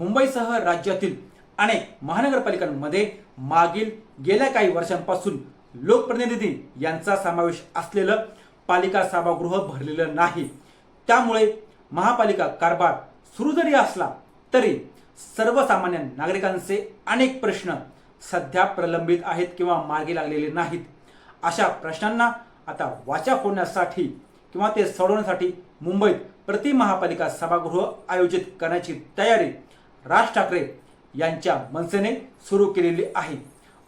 मुंबईसह राज्यातील अनेक महानगरपालिकांमध्ये मागील गेल्या काही वर्षांपासून लोकप्रतिनिधी यांचा समावेश असलेलं पालिका सभागृह भरलेलं नाही. त्यामुळे महापालिका कारभार सुरू जरी असला तरी सर्वसामान्य नागरिकांचे अनेक प्रश्न सध्या प्रलंबित आहेत किंवा मार्गी लागलेले नाहीत. अशा प्रश्नांना आता वाचा फोडण्यासाठी किंवा ते सोडवण्यासाठी मुंबईत प्रति महापालिका सभागृह आयोजित करण्याची तयारी राज ठाकरे यांच्या मनसेने सुरू केलेली आहे.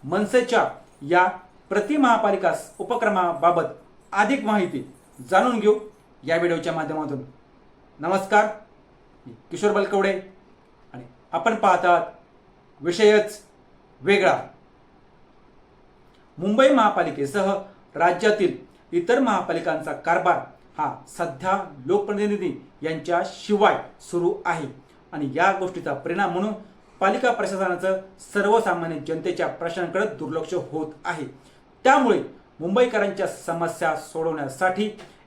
मनसेच्या या प्रति महापालिका उपक्रमाबाबत अधिक माहिती जाणून घेऊ या व्हिडिओच्या माध्यमातून. नमस्कार मी किशोर बलकवडे आणि आपण पाहतात विषयच वेगळा. मुंबई महापालिकेसह राज्यातील इतर महापालिकांचा कारभार हा सध्या लोकप्रतिनिधी यांच्या शिवाय सुरू आहे. आणि या गोष्टीचा परिणाम म्हणून पालिका प्रशासनाचं सर्वसामान्य जनतेच्या प्रश्नांकडे दुर्लक्ष होत आहे. त्यामुळे मुंबईकरांच्या समस्या सोडवण्यासाठी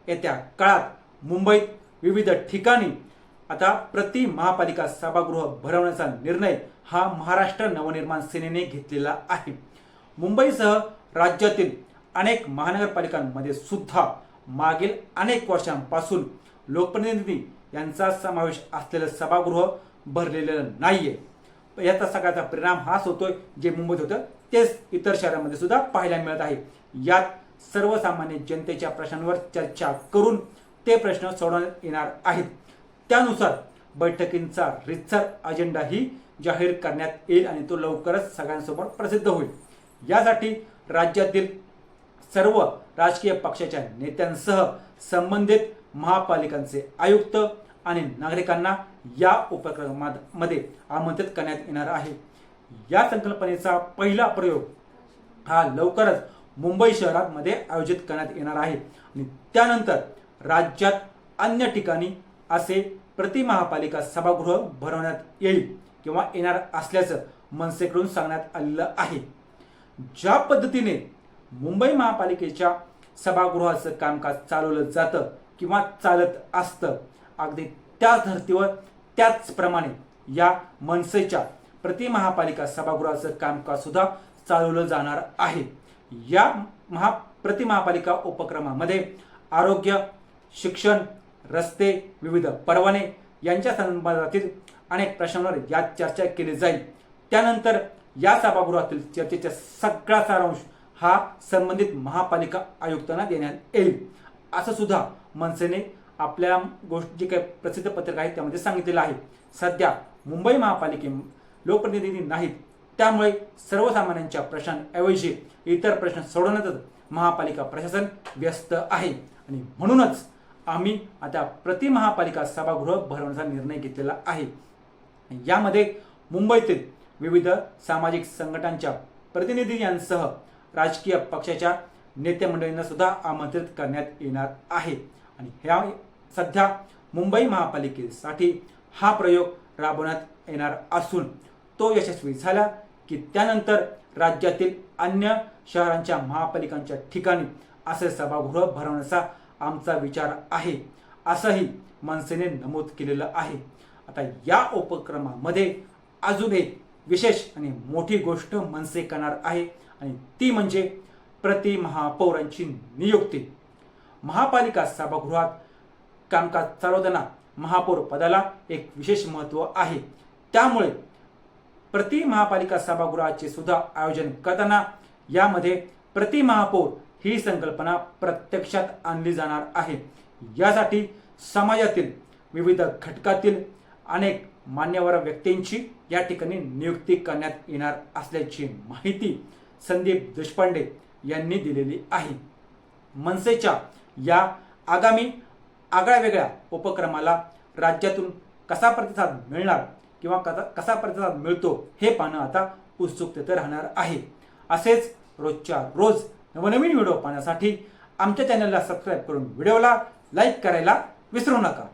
येत्या काळात मुंबईत विविध ठिकाणी आता प्रति महापालिका सभागृह भरवण्याचा निर्णय हा महाराष्ट्र नवनिर्माण सेनेने घेतलेला आहे. मुंबईसह राज्यातील अनेक महानगरपालिकांमध्ये सुद्धा मागील अनेक वर्षांपासून लोकप्रतिनिधी यांचा समावेश असलेलं सभागृह भरलेलं नाहीये. याचा सगळ्याचा परिणाम हाच होतोय जे मुंबईत होतं तेच इतर शहरांमध्ये सुद्धा पाहायला मिळत आहे. यात सर्वसामान्य जनतेच्या प्रश्नांवर चर्चा करून ते प्रश्न सोडवण्यात येणार आहेत. त्यानुसार बैठकींचा रितसर अजेंडाही जाहीर करण्यात येईल आणि तो लवकरच सगळ्यांसमोर प्रसिद्ध होईल. यासाठी राज्यातील सर्व राजकीय पक्षाच्या नेत्यांसह संबंधित महापालिकांचे आयुक्त आणि नागरिकांना या उपक्रमामध्ये आमंत्रित करण्यात येणार आहे. या संकल्पनेचा पहिला प्रयोग हा लवकरच मुंबई शहरामध्ये आयोजित करण्यात येणार आहे. आणि त्यानंतर राज्यात अन्य ठिकाणी असे प्रति महापालिका सभागृह भरवण्यात येईल किंवा येणार असल्याचं मनसेकडून सांगण्यात आलेलं आहे. ज्या पद्धतीने मुंबई महापालिकेच्या सभागृहाचं कामकाज चालवलं जातं किंवा चालत असतं अगदी त्याच धर्तीवर त्याचप्रमाणे या मनसेच्या प्रति महापालिका सभागृहाचं कामकाज सुद्धा चालवलं जाणार आहे. या महा प्रति महापालिका उपक्रमामध्ये आरोग्य शिक्षण रस्ते विविध परवाने यांच्या संदर्भातील अनेक प्रश्नांवर यात चर्चा केली जाईल. त्यानंतर या सभागृहातील चर्चेचा सगळा सारांश हा संबंधित महापालिका आयुक्तांना देण्यात येईल. असं सुद्धा मनसेने आपल्या गोष्ट जे काही प्रसिद्ध पत्रक आहे त्यामध्ये सांगितलेलं आहे. सध्या मुंबई महापालिके लोकप्रतिनिधी नाहीत. त्यामुळे सर्वसामान्यांच्या प्रश्नांऐवजी इतर प्रश्न सोडवण्यातच महापालिका प्रशासन व्यस्त आहे. आणि म्हणूनच आम्ही आता प्रति महापालिका सभागृह भरवण्याचा निर्णय घेतलेला आहे. यामध्ये मुंबईतील विविध सामाजिक संघटनांच्या प्रतिनिधी यांसह राजकीय पक्षाच्या नेते मंडळींना सुद्धा आमंत्रित करण्यात येणार आहे. आणि ह्या सध्या मुंबई महापालिकेसाठी हा प्रयोग राबवण्यात येणार असून तो यशस्वी झाला की त्यानंतर राज्यातील अन्य शहरांच्या महापालिकांच्या ठिकाणी असे सभागृह भरवण्याचा आमचा विचार आहे असंही मनसेने नमूद केलेलं आहे. आता या उपक्रमामध्ये अजून एक विशेष आणि मोठी गोष्ट मनसे करणार आहे आणि ती म्हणजे प्रति महापौरांची नियुक्ती. महापालिका सभागृहात कामकाज चालवताना महापौर पदाला एक विशेष महत्त्व आहे. त्यामुळे प्रति महापालिका सभागृहाचे सुद्धा आयोजन करताना यामध्ये प्रति महापौर ही संकल्पना प्रत्यक्षात आणली जाणार आहे. यासाठी समाजातील विविध घटकातील अनेक मान्यवर व्यक्तींची या ठिकाणी नियुक्ती करण्यात येणार असल्याची माहिती संदीप देशपांडे यांनी दिलेली आहे. मनसेच्या या आगामी आगळ्या वेगळ्या उपक्रमाला राज्यातून कसा प्रतिसाद मिळणार किंवा कसा कसा प्रतिसाद मिळतो हे पाहणं आता उत्सुकतेत राहणार आहे. असेच रोजच्या रोज नवनवीन व्हिडिओ पाहण्यासाठी आमच्या चॅनलला सबस्क्राईब करून व्हिडिओला लाईक करायला विसरू नका.